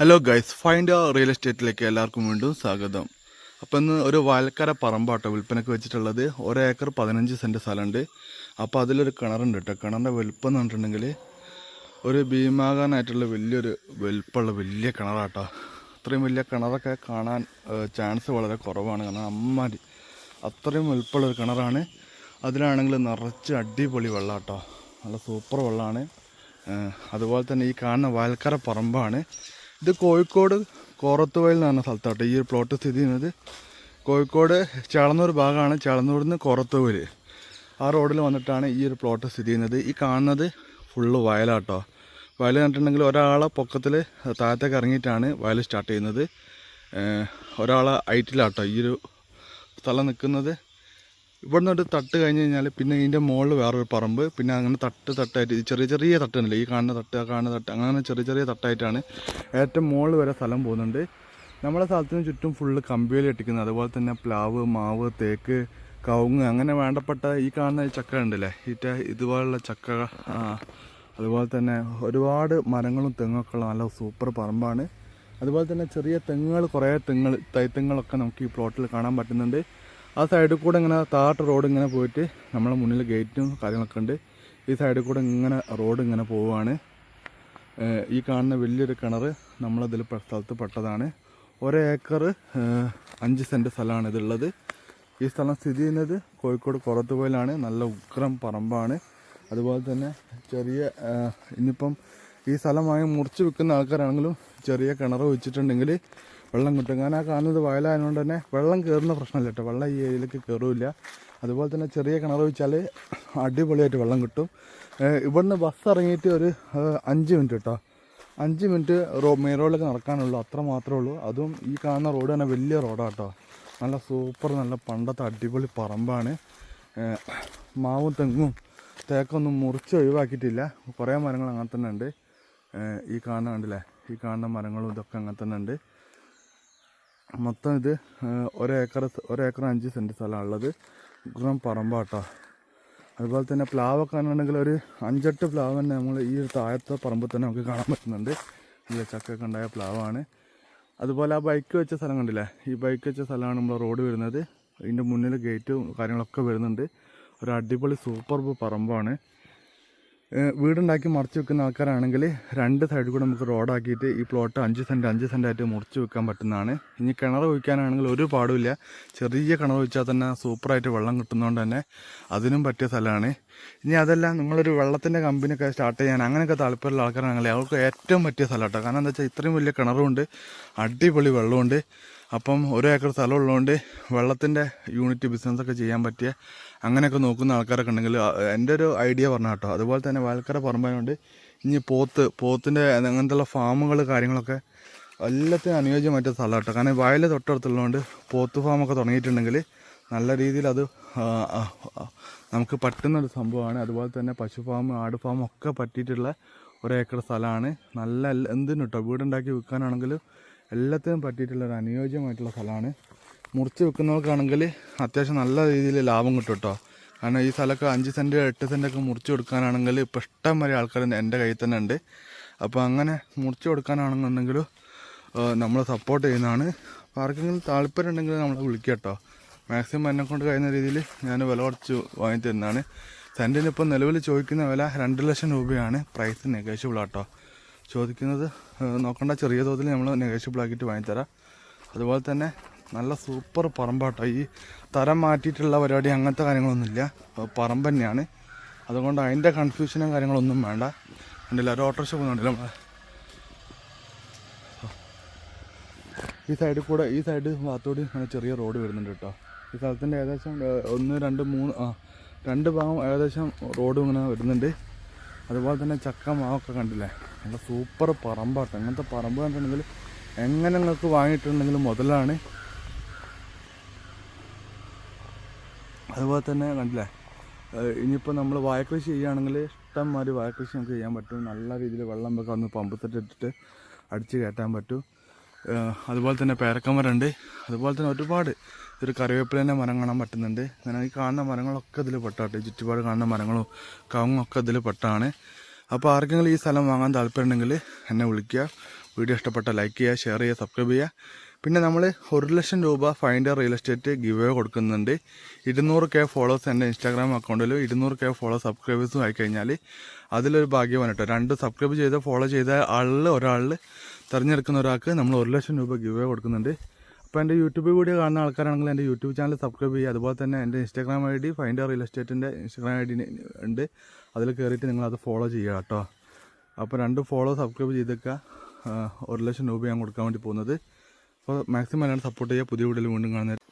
Hello guys find real എസ്റ്റേറ്റിലേക്ക് എല്ലാവർക്കും വീണ്ടും സ്വാഗതം. അപ്പോൾ ഇന്ന് ഒരു വയൽക്കര പറമ്പാട്ടോ വിൽപ്പനയ്ക്ക് വെച്ചിട്ടുള്ളത്. ഒരേക്കർ പതിനഞ്ച് സെന്റ് സ്ഥലമുണ്ട്. അപ്പോൾ അതിലൊരു കിണറുണ്ട് കേട്ടോ കിണറിന്റെ വലുപ്പം എന്ന് പറഞ്ഞിട്ടുണ്ടെങ്കിൽ ഒരു ഭീമാകാനായിട്ടുള്ള വലിയൊരു വലുപ്പമുള്ള വലിയ കിണറാട്ടോ. അത്രയും വലിയ കിണറൊക്കെ കാണാൻ ചാൻസ് വളരെ കുറവാണ്. കാരണം അമ്മാരി അത്രയും വലുപ്പമുള്ള ഒരു കിണറാണ്. അതിലാണെങ്കിൽ നിറച്ച് അടിപൊളി വെള്ളം കേട്ടോ നല്ല സൂപ്പർ വെള്ളമാണ് അതുപോലെ തന്നെ ഈ കാണുന്ന വയൽക്കര പറമ്പാണ്. ഇത് കോഴിക്കോട് കോറത്തുവയൽ എന്ന് പറഞ്ഞ സ്ഥലത്താട്ടോ. ഈ ഒരു പ്ലോട്ട് സ്ഥിതി ചെയ്യുന്നത്. കോഴിക്കോട് ചളന്നൂർ ഭാഗമാണ്. ചേളന്നൂരിൽ നിന്ന് കോറത്തുവയൽ ആ റോഡിൽ വന്നിട്ടാണ് ഈ ഒരു പ്ലോട്ട് സ്ഥിതി ചെയ്യുന്നത്. ഈ കാണുന്നത് ഫുള്ള് വയലാട്ടോ. വയൽ കണ്ടിട്ടുണ്ടെങ്കിൽ ഒരാളെ പൊക്കത്തിൽ താഴത്തേക്ക് ഇറങ്ങിയിട്ടാണ് വയൽ സ്റ്റാർട്ട് ചെയ്യുന്നത്. ഒരാളെ ഐറ്റിലാട്ടോ ഈ ഒരു സ്ഥലം നിൽക്കുന്നത്. ഇവിടുന്ന് ഒരു തട്ട് കഴിഞ്ഞ് കഴിഞ്ഞാൽ പിന്നെ ഇതിന്റെ മുകളിൽ വേറൊരു പറമ്പ്. പിന്നെ അങ്ങനെ തട്ട് തട്ടായിട്ട് ചെറിയ ചെറിയ തട്ടുണ്ടല്ലോ. ഈ കാണുന്ന തട്ട് ആ കാണുന്ന തട്ട് അങ്ങനെ ചെറിയ ചെറിയ തട്ടായിട്ടാണ് ഏറ്റവും മുകളിൽ വരെ സ്ഥലം പോകുന്നുണ്ട്. നമ്മുടെ സ്ഥലത്തിന് ചുറ്റും ഫുള്ള് കമ്പിവേലി ഇട്ടിക്കുന്നത് അതുപോലെ തന്നെ പ്ലാവ് മാവ് തേക്ക് കവുങ്ങ് അങ്ങനെ വേണ്ടപ്പെട്ട ഈ കാണുന്ന ഈ ചക്ക ഉണ്ടല്ലേ ഈറ്റ ഇതുപോലുള്ള ചക്ക അതുപോലെ തന്നെ ഒരുപാട് മരങ്ങളും തെങ്ങൊക്കെ ഉള്ള നല്ല സൂപ്പർ പറമ്പാണ്. അതുപോലെ തന്നെ ചെറിയ തെങ്ങുകൾ കുറേ തെങ്ങുകൾ തൈത്തെങ്ങുകളൊക്കെ നമുക്ക് ഈ പ്ലോട്ടിൽ കാണാൻ പറ്റുന്നുണ്ട്. ആ സൈഡിൽ കൂടെ ഇങ്ങനെ താട്ട് റോഡ് ഇങ്ങനെ പോയിട്ട് നമ്മളെ മുന്നിൽ ഗേറ്റും കാര്യങ്ങളൊക്കെ ഉണ്ട്. ഈ സൈഡിൽ കൂടെ ഇങ്ങനെ റോഡ് ഇങ്ങനെ പോവുകയാണ് ഈ കാണുന്ന വലിയൊരു കിണർ നമ്മളതിൽ സ്ഥലത്ത് പെട്ടതാണ്. ഒരേക്കർ അഞ്ച് സെന്റ് സ്ഥലമാണ് ഇതുള്ളത്. ഈ സ്ഥലം സ്ഥിതി ചെയ്യുന്നത് കോഴിക്കോട് കൊറത്തുപോയിലാണ് നല്ല ഉഗ്രം പറമ്പാണ്. അതുപോലെ തന്നെ ചെറിയ ഇനിയിപ്പം ഈ സ്ഥലം വാങ്ങി മുറിച്ച് വിൽക്കുന്ന ആൾക്കാരാണെങ്കിലും ചെറിയ കിണർ വെച്ചിട്ടുണ്ടെങ്കിൽ വെള്ളം കിട്ടും. കാരണം ആ കാണുന്നത് വയലായതുകൊണ്ട് തന്നെ വെള്ളം കയറുന്ന പ്രശ്നമില്ല കേട്ടോ. വെള്ളം ഈ ഏരിയയിലേക്ക് കയറില്ല. അതുപോലെ തന്നെ ചെറിയ കിണർ വെച്ചാൽ അടിപൊളിയായിട്ട് വെള്ളം കിട്ടും. ഇവിടുന്ന് ബസ് ഇറങ്ങിയിട്ട് ഒരു അഞ്ച് മിനിറ്റ് കേട്ടോ. അഞ്ച് മിനിറ്റ് റോ മെയിൻ നടക്കാനുള്ളൂ. അത്ര മാത്രമേ ഉള്ളൂ. അതും ഈ കാണുന്ന റോഡ് തന്നെ വലിയ റോഡാണ് കേട്ടോ. നല്ല സൂപ്പർ നല്ല പണ്ടത്തെ അടിപൊളി പറമ്പാണ്. മാവും തെങ്ങും തേക്കൊന്നും മുറിച്ച് ഒഴിവാക്കിയിട്ടില്ല. കുറേ മരങ്ങൾ അങ്ങനെ തന്നെ ഉണ്ട്. ഈ കാണുന്ന കണ്ടില്ലേ? ഈ കാണുന്ന മരങ്ങളും ഇതൊക്കെ അങ്ങനെ തന്നെ ഉണ്ട്. മൊത്തം ഇത് ഒരേക്കർ ഒരേക്കർ അഞ്ച് സെന്റ് സ്ഥലമാണ് ഉള്ളത് ഗുണം പറമ്പാട്ടോ. അതുപോലെ തന്നെ പ്ലാവൊക്കെ ആണെന്നുണ്ടെങ്കിൽ ഒരു അഞ്ചെട്ട് പ്ലാവ് തന്നെ നമ്മൾ ഈ താഴത്തെ പറമ്പിൽ തന്നെ നമുക്ക് കാണാൻ പറ്റുന്നുണ്ട്. ഈ ചക്കൊക്കെ ഉണ്ടായ പ്ലാവാണ്. അതുപോലെ ആ ബൈക്ക് വെച്ച സ്ഥലം കണ്ടില്ലേ? ഈ ബൈക്ക് വെച്ച സ്ഥലമാണ് നമ്മൾ റോഡ് വരുന്നത്. ഇതിന്റെ മുന്നിൽ ഗേറ്റും കാര്യങ്ങളൊക്കെ വരുന്നുണ്ട്. ഒരു അടിപൊളി സൂപ്പർ പറമ്പാണ്. വീടുണ്ടാക്കി മറച്ചു വെക്കുന്ന ആൾക്കാരാണെങ്കിൽ രണ്ട് സൈഡിൽ കൂടെ നമുക്ക് റോഡാക്കിയിട്ട് ഈ പ്ലോട്ട് അഞ്ച് സെന്റ് അഞ്ച് സെന്റ് ആയിട്ട് മുറിച്ച് വെക്കാൻ പറ്റുന്നതാണ്. ഇനി കിണർ ഒഴിക്കാനാണെങ്കിൽ ഒരു പാടുമില്ല ചെറിയ കിണർ ഒഴിച്ചാൽ തന്നെ സൂപ്പറായിട്ട് വെള്ളം കിട്ടുന്നതുകൊണ്ട് തന്നെ അതിനും പറ്റിയ സ്ഥലമാണ്. ഇനി അതല്ല നിങ്ങളൊരു വെള്ളത്തിന്റെ കമ്പനിയൊക്കെ സ്റ്റാർട്ട് ചെയ്യാൻ അങ്ങനെയൊക്കെ താല്പര്യമുള്ള ആൾക്കാരാണെങ്കിൽ അവർക്ക് ഏറ്റവും പറ്റിയ സ്ഥലം കേട്ടോ. കാരണം എന്താ വെച്ചാൽ ഇത്രയും വലിയ കിണറുമുണ്ട് അടിപൊളി വെള്ളമുണ്ട് അപ്പം ഒരു ഏക്കർ സ്ഥലം ഉള്ളതുകൊണ്ട് വെള്ളത്തിന്റെ യൂണിറ്റ് ബിസിനസ്സൊക്കെ ചെയ്യാൻ പറ്റിയ അങ്ങനെയൊക്കെ നോക്കുന്ന ആൾക്കാരൊക്കെ ഉണ്ടെങ്കിൽ എന്റെ ഒരു ഐഡിയ പറഞ്ഞ കേട്ടോ. അതുപോലെ തന്നെ വാൽക്കര പറമ്പായതുകൊണ്ട് ഇനി പോത്ത് പോത്തിന്റെ അങ്ങനത്തെയുള്ള ഫാമുകൾ കാര്യങ്ങളൊക്കെ എല്ലാത്തിനും അനുയോജ്യമായിട്ട് സ്ഥലം കേട്ടോ. കാരണം വയൽ തൊട്ടടുത്തുള്ളതുകൊണ്ട് പോത്ത് ഫാമൊക്കെ തുടങ്ങിയിട്ടുണ്ടെങ്കിൽ നല്ല രീതിയിൽ അത് നമുക്ക് പറ്റുന്നൊരു സംഭവമാണ്. അതുപോലെ തന്നെ പശു ഫാം ആട് ഫാം ഒക്കെ പറ്റിയിട്ടുള്ള ഒരേക്കർ സ്ഥലമാണ്. നല്ല എന്തിനും കേട്ടോ വീടുണ്ടാക്കി വിൽക്കാനാണെങ്കിലും എല്ലാത്തിനും പറ്റിയിട്ടുള്ള ഒരു അനുയോജ്യമായിട്ടുള്ള സ്ഥലമാണ്. മുറിച്ച് വെക്കുന്നവർക്കാണെങ്കിൽ അത്യാവശ്യം നല്ല രീതിയിൽ ലാഭം കിട്ടും കേട്ടോ. കാരണം ഈ സ്ഥലമൊക്കെ അഞ്ച് സെന്റ് എട്ട് സെന്റൊക്കെ മുറിച്ച് കൊടുക്കാനാണെങ്കിൽ ഇപ്പോൾ ഇഷ്ടം വരെ ആൾക്കാർ എന്റെ കയ്യിൽ തന്നെ ഉണ്ട്. അപ്പോൾ അങ്ങനെ മുറിച്ച് കൊടുക്കാനാണെന്നുണ്ടെങ്കിലും നമ്മൾ സപ്പോർട്ട് ചെയ്യുന്നതാണ്. അപ്പോൾ ആർക്കെങ്കിലും താല്പര്യം ഉണ്ടെങ്കിൽ നമ്മളെ വിളിക്കുക കേട്ടോ. മാക്സിമം എന്നെ കൊണ്ട് കഴിയുന്ന രീതിയിൽ ഞാൻ വില കുറച്ച് വാങ്ങി തരുന്നതാണ്. സെന്റിന് ഇപ്പോൾ നിലവിൽ ചോദിക്കുന്ന വില രണ്ട് ലക്ഷം രൂപയാണ്. പ്രൈസ് നെഗോഷ്യബിൾ ആട്ടോ. ചോദിക്കുന്നത് നോക്കേണ്ട ചെറിയ തോതിൽ നമ്മൾ നെഗോഷ്യബിൾ ആക്കിയിട്ട് വാങ്ങിത്തരാം. അതുപോലെ തന്നെ നല്ല സൂപ്പർ പറമ്പാട്ടോ. ഈ തരം മാറ്റിയിട്ടുള്ള പരിപാടി അങ്ങനത്തെ കാര്യങ്ങളൊന്നുമില്ല. പറമ്പ് തന്നെയാണ്. അതുകൊണ്ട് അതിന്റെ കൺഫ്യൂഷനും കാര്യങ്ങളൊന്നും വേണ്ട. ഉണ്ടല്ലോ ഒരു ഓട്ടോറിക്ഷ പോകുന്നുണ്ടല്ലോ നമ്മളെ. ഈ സൈഡിൽ കൂടെ ഈ സൈഡ് ഭാഗത്തോട് ചെറിയ റോഡ് വരുന്നുണ്ട് കേട്ടോ. ഈ സ്ഥലത്തിന്റെ ഏകദേശം ഒന്ന് രണ്ട് മൂന്ന് ആ രണ്ട് ഭാഗം ഏകദേശം റോഡും ഇങ്ങനെ വരുന്നുണ്ട്. അതുപോലെ തന്നെ ചക്ക മാവൊക്കെ കണ്ടില്ലേ? നല്ല സൂപ്പർ പറമ്പാട്ടോ അങ്ങനത്തെ പറമ്പ് കണ്ടിട്ടുണ്ടെങ്കിൽ എങ്ങനെ നിങ്ങൾക്ക് വാങ്ങിയിട്ടുണ്ടെങ്കിലും മുതലാണ്. അതുപോലെ തന്നെ കണ്ടില്ലേ? ഇനിയിപ്പോൾ നമ്മൾ വാഴക്കൃഷി ചെയ്യുകയാണെങ്കിൽ ഇഷ്ടം മാതിരി വാഴക്കൃഷി നമുക്ക് ചെയ്യാൻ പറ്റും. നല്ല രീതിയിൽ വെള്ളം വെക്കാൻ ഒന്ന് പമ്പ് സെറ്റ് ഇട്ടിട്ട് അടിച്ച് കയറ്റാൻ പറ്റും. അതുപോലെ തന്നെ പേരക്കമരമുണ്ട് അതുപോലെ തന്നെ ഒരുപാട് ഒരു കറിവേപ്പിലേന്റെ മരം കാണാൻ പറ്റുന്നുണ്ട്. അങ്ങനെ ഈ കാണുന്ന മരങ്ങളൊക്കെ ഇതിൽ പെട്ടാട്ടെ. ചുറ്റുപാട് കാണുന്ന മരങ്ങളും കവുങ്ങൊക്കെ ഇതിൽ പെട്ടാണ്. അപ്പോൾ ആർക്കെങ്കിലും ഈ സ്ഥലം വാങ്ങാൻ താല്പര്യമുണ്ടെങ്കിൽ എന്നെ വിളിക്കുക. വീഡിയോ ഇഷ്ടപ്പെട്ട ലൈക്ക് ചെയ്യുക ഷെയർ ചെയ്യുക സബ്സ്ക്രൈബ് ചെയ്യുക. പിന്നെ നമ്മൾ ഒരു ലക്ഷം രൂപ ഫൈൻഡ് റിയൽ എസ്റ്റേറ്റ് ഗിവ് കൊടുക്കുന്നുണ്ട്. ഇരുന്നൂറ് കെ ഫോളോവേഴ്സ് എന്റെ ഇൻസ്റ്റാഗ്രാം അക്കൗണ്ടിലും ഇരുന്നൂറ് കെ ഫോളോ സബ്സ്ക്രൈബേഴ്സും ആയി കഴിഞ്ഞാൽ അതിലൊരു ഭാഗ്യമാണ് കേട്ടോ രണ്ട് സബ്സ്ക്രൈബ് ചെയ്ത് ഫോളോ ചെയ്ത ആളിൽ ഒരാളിൽ തിരഞ്ഞെടുക്കുന്ന ഒരാൾക്ക് നമ്മൾ ഒരു ലക്ഷം രൂപ ഗിവ് കൊടുക്കുന്നുണ്ട്. അപ്പോൾ എന്റെ യൂട്യൂബ് വീഡിയോ കാണുന്ന ആൾക്കാരാണെങ്കിൽ എന്റെ യൂട്യൂബ് ചാനൽ സബ്സ്ക്രൈബ് ചെയ്യുക. അതുപോലെ തന്നെ എന്റെ Instagram I D find real എസ്റ്റേറ്റിന്റെ Instagram I D ഉണ്ട്. അതിൽ കയറിയിട്ട് നിങ്ങളത് ഫോളോ ചെയ്യുക കേട്ടോ. അപ്പോൾ രണ്ട് ഫോളോ സബ്സ്ക്രൈബ് ചെയ്തേക്കുക. വെക്കുക ഒരു ലക്ഷം രൂപ ഞാൻ കൊടുക്കാൻ വേണ്ടി പോകുന്നത്. അപ്പോൾ മാക്സിമം എല്ലാവരും സപ്പോർട്ട് ചെയ്യുക. പുതിയ വീഡിയോയിൽ വീണ്ടും കാണുന്നത്